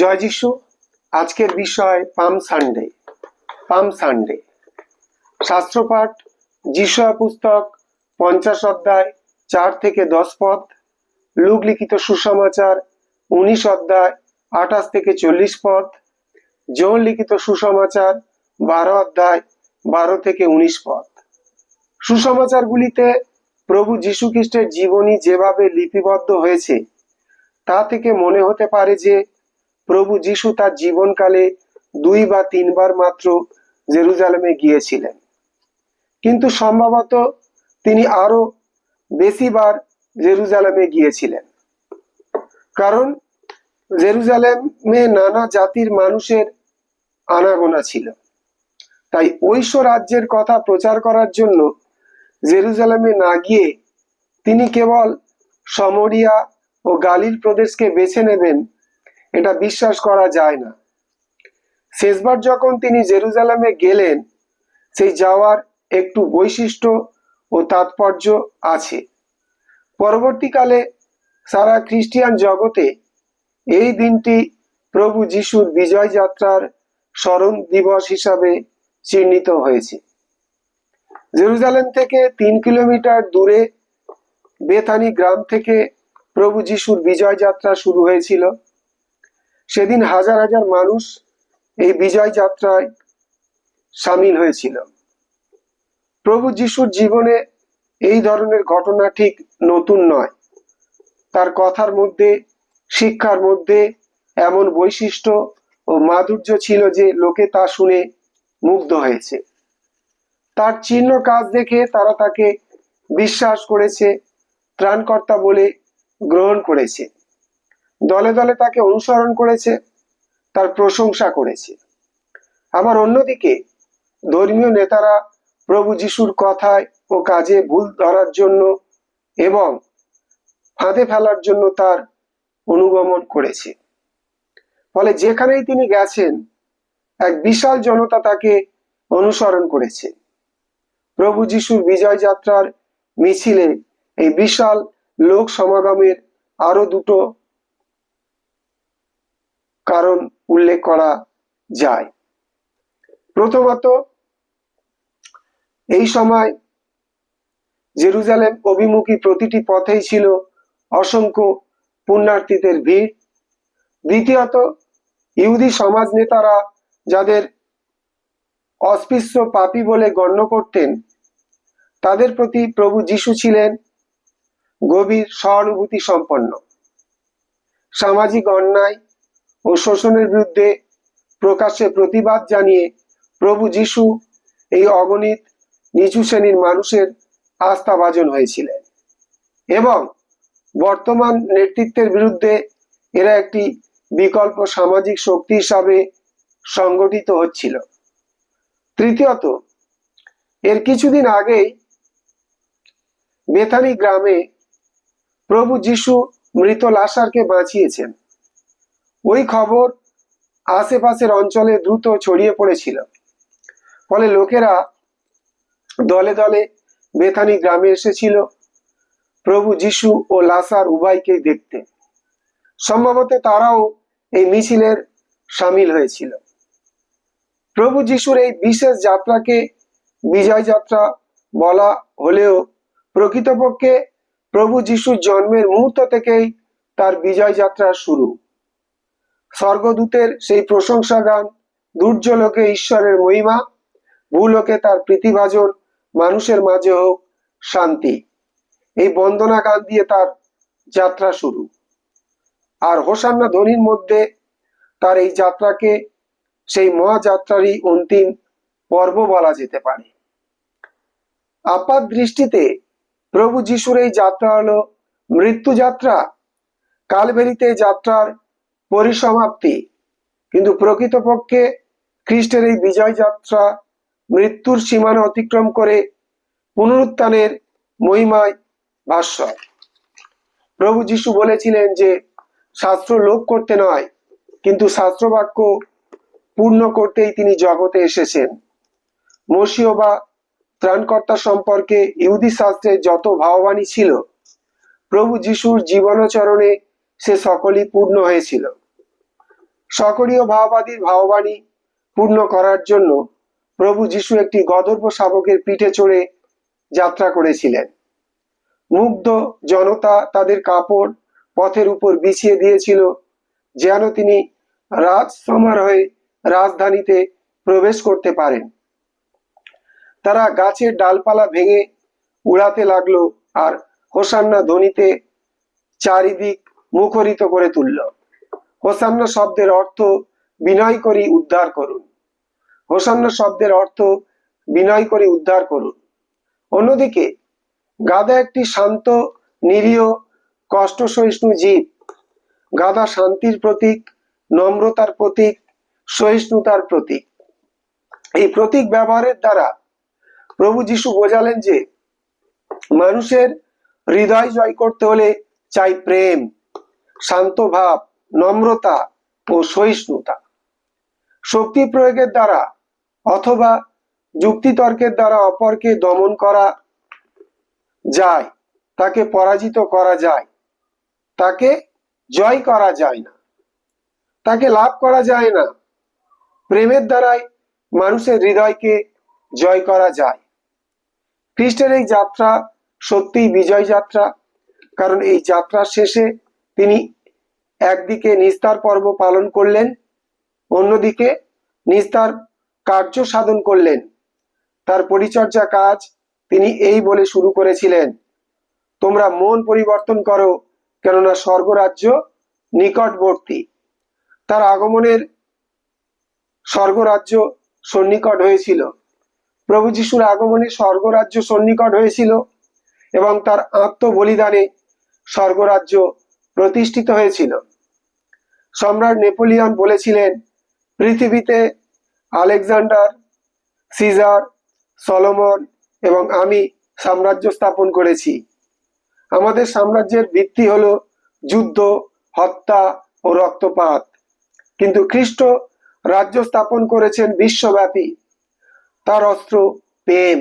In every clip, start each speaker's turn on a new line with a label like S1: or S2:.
S1: জয় যিশু, আজকের বিষয় পাম সানডে পাম সানডে। শাস্ত্রপাঠ যিশয়া পুস্তক, পঞ্চাশ অধ্যায়, চার থেকে দশ পদ। লুক লিখিত সুসমাচার, উনিশ অধ্যায়, আঠাশ থেকে চল্লিশ পদ। যৌন লিখিত সুসমাচার, বারো অধ্যায়, বারো থেকে উনিশ পদ। সুসমাচারগুলিতে প্রভু যীশু খ্রিস্টের জীবনী যেভাবে লিপিবদ্ধ হয়েছে, তা থেকে মনে হতে পারে যে প্রভু যীশু তার জীবনকালে দুই বা তিনবার মাত্র জেরুজালেমে গিয়েছিলেন। কিন্তু সম্ভবত তিনি আরও বেশিবার জেরুজালেমে গিয়েছিলেন। কারণ জেরুজালেমে নানা জাতির মানুষের আনাগোনা ছিল। তাই ঐশ্ব রাজ্যের কথা প্রচার করার জন্য জেরুজালেমে না গিয়ে তিনি কেবল সমরিয়া ও গালিল প্রদেশকে বেছে নেবেন এটা বিশ্বাস করা যায় না। শেষবার যখন তিনি জেরুজালেমে গেলেন, সেই যাওয়ার একটু বৈশিষ্ট্য ও তাৎপর্য আছে। পরবর্তীকালে সারা খ্রিস্টিয়ান জগতে এই দিনটি প্রভু যিশুর বিজয় যাত্রার স্মরণ দিবস হিসাবে চিহ্নিত হয়েছে। জেরুজালেম থেকে তিন কিলোমিটার দূরে বেথানি গ্রাম থেকে প্রভু যিশুর বিজয় যাত্রা শুরু হয়েছিল। সেদিন হাজার হাজার মানুষ এই বিজয় যাত্রায় সামিল হয়েছিল। প্রভু যিশুর জীবনে এই ধরনের ঘটনা ঠিক নতুন নয়। তার কথার মধ্যে, শিক্ষার মধ্যে এমন বৈশিষ্ট্য ও মাধুর্য ছিল যে লোকে তা শুনে মুগ্ধ হয়েছে। তার চিহ্ন কাজ দেখে তারা তাকে বিশ্বাস করেছে, ত্রাণকর্তা বলে গ্রহণ করেছে। দলে দলে তাকে অনুসরণ করেছে, তার প্রশংসা করেছে। আবার অন্যদিকে ধর্মীয় নেতারা প্রভু যিশুর কথায় ও কাজে ভুল ধরার জন্য এবং ফাঁদে ফেলার জন্য তার অনুগমন করেছে। ফলে যেখানেই তিনি গেছেন, এক বিশাল জনতা তাকে অনুসরণ করেছে। প্রভু যিশুর বিজয় যাত্রার মিছিলে এই বিশাল লোক সমাগমের আরও দুটো কারণ উল্লেখ করা যায়। প্রথমত, এই সময় জেরুজালেম অভিমুখী প্রতিটি পথেই ছিল অসংখ্য পুণ্যার্থীদের ভিড়। দ্বিতীয়ত, ইহুদি সমাজ নেতারা যাদের অস্পৃশ্য পাপী বলে গণ্য করতেন, তাদের প্রতি প্রভু যিশু ছিলেন গভীর সহানুভূতি সম্পন্ন সামাজিক অন্যায় ও শোষণের বিরুদ্ধে প্রকাশ্যে প্রতিবাদ জানিয়ে প্রভু যিশু এই অগণিত নিচু শ্রেণির মানুষের আস্থাভাজন হয়েছিলেন। এবং বর্তমান নেতৃত্বের বিরুদ্ধে এরা একটি বিকল্প সামাজিক শক্তি হিসাবে সংগঠিত হচ্ছিল। তৃতীয়ত, এর কিছুদিন আগেই বেথানি গ্রামে প্রভু যিশু মৃত লাশারকে বাঁচিয়েছেন। ওই খবর আশেপাশের অঞ্চলে দ্রুত ছড়িয়ে পড়েছিল। ফলে লোকেরা দলে দলে বেথানি গ্রামে এসেছিল। প্রভু যিশু ও লাসার উভয়কে দেখতে। সম্ভবত তারাও এই মিছিলের সামিল হয়েছিল। প্রভু যিশুর এই বিশেষ যাত্রাকে বিজয় যাত্রা বলা হলেও প্রকৃতপক্ষে প্রভু যিশুর জন্মের মুহূর্ত থেকেই তার বিজয় যাত্রা শুরু। স্বর্গদূতের সেই প্রশংসা গান দুর্যলোকে ঈশ্বরের মহিমা, ভূলোকে তার প্রীতিভাজন, মানুষের মাঝে হোক শান্তি। এই বন্দনা গান দিয়ে তার যাত্রা শুরু। আর হোসান্না ধ্বনির মধ্যে তার এই যাত্রাকে সেই মহাযাত্রারই অন্তিম পর্ব বলা যেতে পারে। আপাত দৃষ্টিতে প্রভু যিশুর এই যাত্রা হলো মৃত্যু যাত্রা কালবেরিতে যাত্রার পরিসমাপ্তি। কিন্তু প্রকৃতপক্ষে খ্রিস্টের এই বিজয় যাত্রা মৃত্যুর সীমানা অতিক্রম করে পুনরুত্থানের মহিমায় ভাস্বর প্রভু যিশু বলেছিলেন যে, শাস্ত্র লোপ করতে নয়, কিন্তু শাস্ত্র বাক্য পূর্ণ করতেই তিনি জগতে এসেছেন। মসীয় বা ত্রাণকর্তা সম্পর্কে ইহুদি শাস্ত্রে যত ভাববাণী ছিল, প্রভু যিশুর জীবনাচরণে সে সকলই পূর্ণ হয়েছিল। সকরীয় ভাববাদীর ভাববাণী পূর্ণ করার জন্য প্রভু যিশু একটি গদর্ভ শাবকের পিঠে চড়ে যাত্রা করেছিলেন। মুগ্ধ জনতা তাদের কাপড় পথের উপর বিছিয়ে দিয়েছিল, যেন তিনি রাজ সমারোহে রাজধানীতে প্রবেশ করতে পারেন। তারা গাছের ডালপালা ভেঙে উড়াতে লাগল আর হোসান্না ধ্বনিতে চারিদিক মুখরিত করে তুলল। হোসান্না শব্দের অর্থ বিনয় করি উদ্ধার করুন। হোসান্না শব্দের অর্থ বিনয় করে উদ্ধার করুন। অন্যদিকে, গাদা একটি শান্ত, নিরীহ কষ্ট সহিষ্ণু জীব। গাদা শান্তির প্রতীক, নম্রতার প্রতীক, সহিষ্ণুতার প্রতীক। এই প্রতীক ব্যবহারের দ্বারা প্রভু যিশু বোঝালেন যে, মানুষের হৃদয় জয় করতে হলে চাই প্রেম। শান্ত ভাব, নম্রতা ও সহিষ্ণুতা। শক্তি প্রয়োগের দ্বারা অথবা যুক্তিতর্কের দ্বারা অপরকে দমন করা যায়, তাকে পরাজিত করা যায়, তাকে জয় করা যায় না, তাকে লাভ করা যায় না। প্রেমের দ্বারাই মানুষের হৃদয়কে জয় করা যায়। খ্রিস্টের এই যাত্রা সত্যিই বিজয় যাত্রা, কারণ এই যাত্রার শেষে তিনি একদিকে নিস্তার পর্ব পালন করলেন, অন্যদিকে নিস্তার কার্য সাধন করলেন। তার পরিচর্যা কাজ তিনি এই বলে শুরু করেছিলেন, তোমরা মন পরিবর্তন করো, কেননা স্বর্গরাজ্য নিকটবর্তী। তার আগমনের স্বর্গরাজ্য সন্নিকট হয়েছিল। প্রভু যিশুর আগমনে স্বর্গরাজ্য সন্নিকট হয়েছিল এবং তার আত্মবলিদানে স্বর্গরাজ্য প্রতিষ্ঠিত হয়েছিল। সম্রাট নেপোলিয়ন বলেছিলেন, পৃথিবীতে আলেকজান্ডার, সিজার, সলোমন এবং আমি সাম্রাজ্য স্থাপন করেছি। আমাদের সাম্রাজ্যের ভিত্তি হলো যুদ্ধ, হত্যা ও রক্তপাত। কিন্তু খ্রিস্ট রাজ্য স্থাপন করেছেন বিশ্বব্যাপী। তার অস্ত্র প্রেম।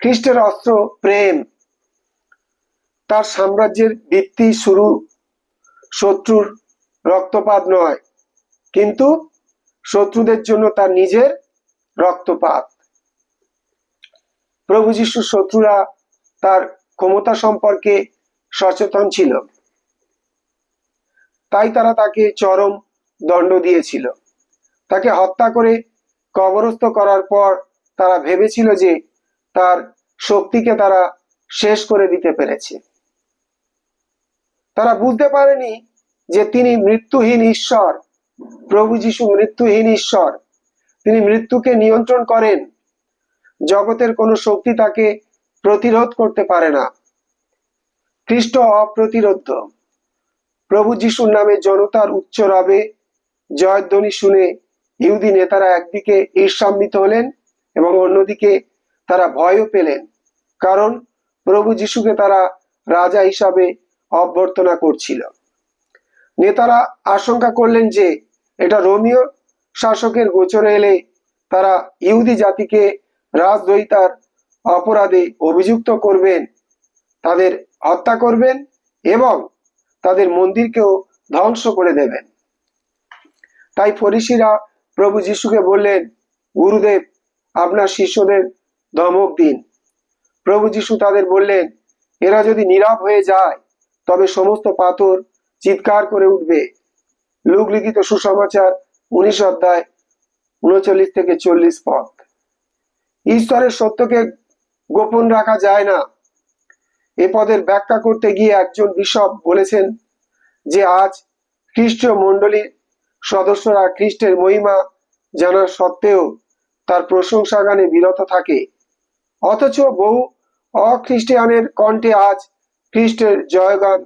S1: খ্রিস্টের অস্ত্র প্রেম। তার সাম্রাজ্যের ভিত্তি শুরু শত্রুর রক্তপাত নয়, কিন্তু শত্রুদের জন্য তার নিজের রক্তপাত। প্রভু যিশুর শত্রুরা তার ক্ষমতা সম্পর্কে সচেতন ছিল। তাই তারা তাকে চরম দণ্ড দিয়েছিল। তাকে হত্যা করে কবরস্থ করার পর তারা ভেবেছিল যে তার শক্তিকে তারা শেষ করে দিতে পেরেছে। তারা বুঝতে পারেনি যে তিনি মৃত্যুহীন ঈশ্বর, প্রভু যিশু মৃত্যুহীন ঈশ্বর। তিনি মৃত্যুকে নিয়ন্ত্রণ করেন। জগতের কোনো শক্তি তাকে প্রতিরোধ করতে পারে না। খ্রিস্ট অপ্রতিরোধ প্রভু যিশুর নামে জনতার উচ্চ রবে জয়ধ্বনি শুনে ইহুদি নেতারা একদিকে ঈর্ষান্বিত হলেন এবং অন্যদিকে তারা ভয়ও পেলেন। কারণ প্রভু যিশুকে তারা রাজা হিসাবে অভ্যর্থনা করছিল। নেতারা আশঙ্কা করলেন যে এটা রোমিও শাসকের গোচরে এলে তারা ইহুদি জাতিকে রাজদ্বৈতার অপরাধে অভিযুক্ত করবেন, তাদের হত্যা করবেন এবং তাদের মন্দিরকেও ধ্বংস করে দেবেন। তাই ফরিসিরা প্রভু যিশুকে বললেন, গুরুদেব, আপনার শিষ্যদের ধমক দিন। প্রভু যিশু তাদের বললেন, এরা যদি নীরব হয়ে যায় তবে সমস্ত পাথর চিৎকার করে উঠবে। লোক লিখিত সুসমাচার উনিশ অধ্যায় উনচল্লিশ থেকে চল্লিশ পথ ঈশ্বরের সত্যকে গোপন রাখা যায় না। এ পদের ব্যাখ্যা করতে গিয়ে একজন বিশপ বলেছেন যে, আজ খ্রিস্টীয় মণ্ডলীর সদস্যরা খ্রিস্টের মহিমা জানার সত্ত্বেও তার প্রশংসা গানে বিরত থাকে। অথচ বহু অখ্রিস্টিয়ানের কণ্ঠে আজ খ্রিস্টের জয়গান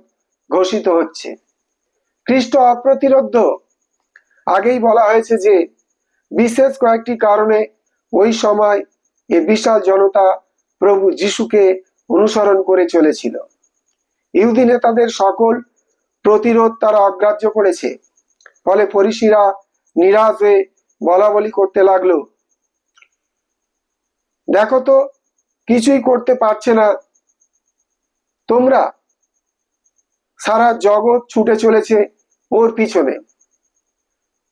S1: ঘোষিত হচ্ছে। খ্রিস্ট অপ্রতিরোধ। আগেই বলা হয়েছে যে, বিশেষ কয়েকটি কারণে ওই সময় এ বিশাল জনতা প্রভু যিশুকে অনুসরণ করে চলেছিল। ইহুদি নেতাদের সকল প্রতিরোধ তারা অগ্রাহ্য করেছে। ফলে ফরিসিরা নিরাশ হয়ে বলা বলি করতে লাগল। দেখো তো, কিছুই করতে পারছে না তোমরা সারা জগৎ ছুটে চলেছে ওর পিছনে।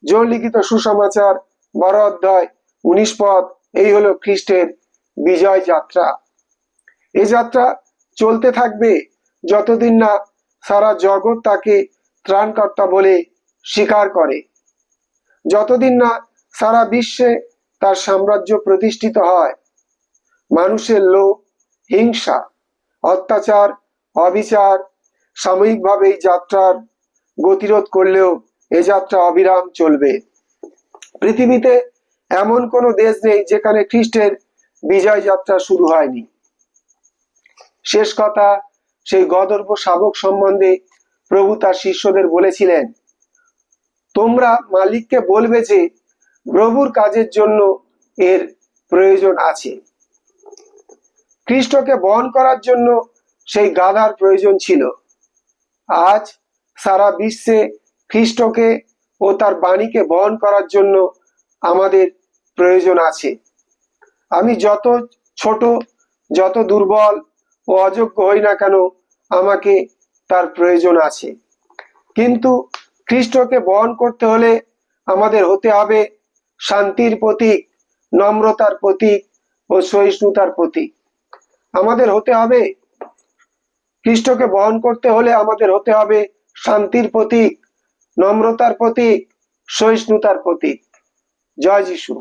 S1: জোর লিখিত সুসমাচার, বারো অধ্যায়, উনিশ পদ, এই হলো খ্রিস্টের বিজয় যাত্রা। এই যাত্রা চলতে থাকবে যতদিন না সারা জগৎ তাকে ত্রাণকর্তা বলে স্বীকার করে। যতদিন না সারা বিশ্বে তার সাম্রাজ্য প্রতিষ্ঠিত হয়। মানুষের লোভ, হিংসা, অত্যাচার অবিচার। সাময়িকভাবে এই যাত্রার গতিরোধ করলেও এ যাত্রা অবিরাম চলবে। পৃথিবীতে এমন কোনো দেশ নেই যেখানে খ্রিস্টের বিজয় যাত্রা শুরু হয়নি। শেষ কথা, সেই গদর্ভ শাবক সম্বন্ধে প্রভু তার শিষ্যদের বলেছিলেন, তোমরা মালিককে বলবে যে, প্রভুর কাজের জন্য এর প্রয়োজন আছে। খ্রিস্টকে বহন করার জন্য সেই গাধার প্রয়োজন ছিল। আজ সারা বিশ্বে খ্রিস্টকে ও তার বাণীকে বহন করার জন্য আমাদের প্রয়োজন আছে। আমি যত ছোট, যত দুর্বল ও অযোগ্য হই না কেন, আমাকে তার প্রয়োজন আছে। কিন্তু খ্রিস্টকে বহন করতে হলে আমাদের হতে হবে শান্তির প্রতীক, নম্রতার প্রতীক ও সহিষ্ণুতার প্রতীক। আমাদের হতে হবে খ্রিস্টকে বহন করতে হলে আমাদের হতে হবে শান্তির প্রতীক, নম্রতার প্রতীক, সহিষ্ণুতার প্রতীক। জয় যিশু।